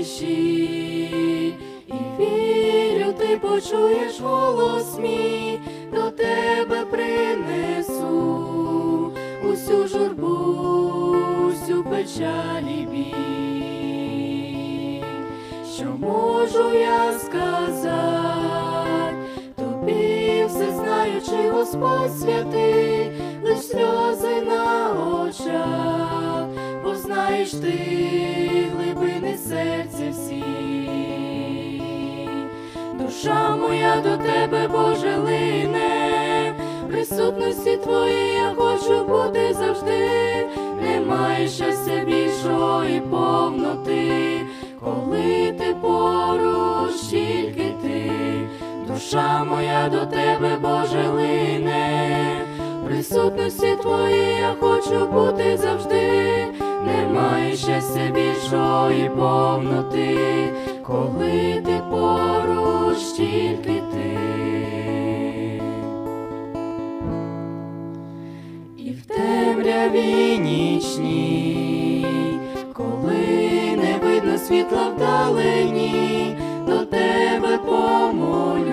тиші, і вірю, ти почуєш голос мій, до тебе принесу усю журбу, усю печаль і біль. Що можу я сказати, тобі все знаючи, Господь святий, лиш сльози на очах, бо знаєш ти серця всі. Душа моя до тебе, Боже, лине, присутності твоїй я хочу бути завжди, немає щастя більшого і повноти, коли ти поруч, тільки ти, душа моя до тебе, Боже, лине, присутності твоїй я немає щастя більшого повноти, коли ти поруч, тільки ти. І в темряві нічній, коли не видно світла вдалині, до тебе помолюсь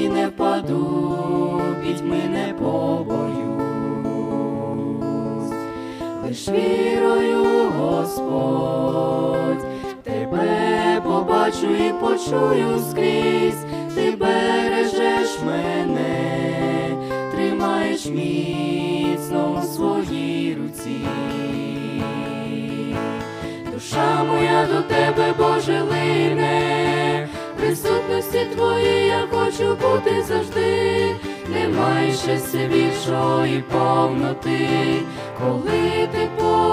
і не впаду, пітьми не побоюсь, лиш вірою, Господь, тебе побачу і почую скрізь, ти бережеш мене, тримаєш міцно у своїй руці. Душа моя до тебе, Боже, лине, в присутності твоїй я хочу бути завжди, немає щастя більшого і повноти, коли ти поруч,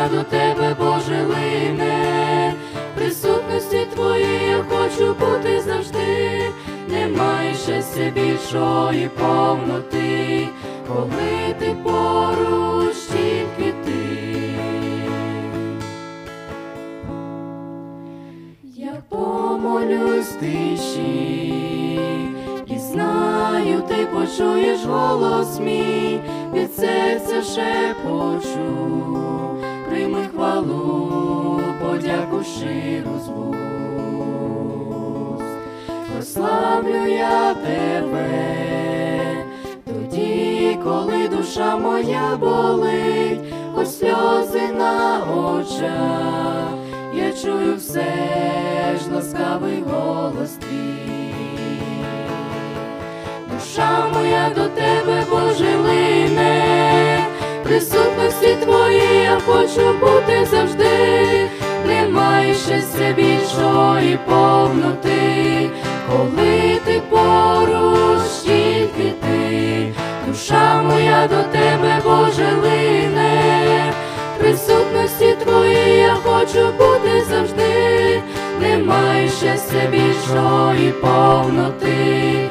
моя до тебе, Боже, лине, присутності твоїй я хочу бути завжди, немає щастя більшого і повноти, коли ти поруч, тільки ти. Я помолюсь тиші, і знаю, ти почуєш голос мій, від серця шепочу, прийми хвалу, подяку щиру з вуст. Прославлю я тебе, тоді, коли душа моя болить, ось сльози на очах, я чую все ж ласкавий голос твій. Душа моя до тебе, Боже, лине, присутності твоїй я хочу бути завжди, немає щастя більшого і повноти, коли ти поруч, тільки ти, душа моя до тебе, Боже, лине, присутності твоїй я хочу бути завжди, немає щастя більшого і повноти,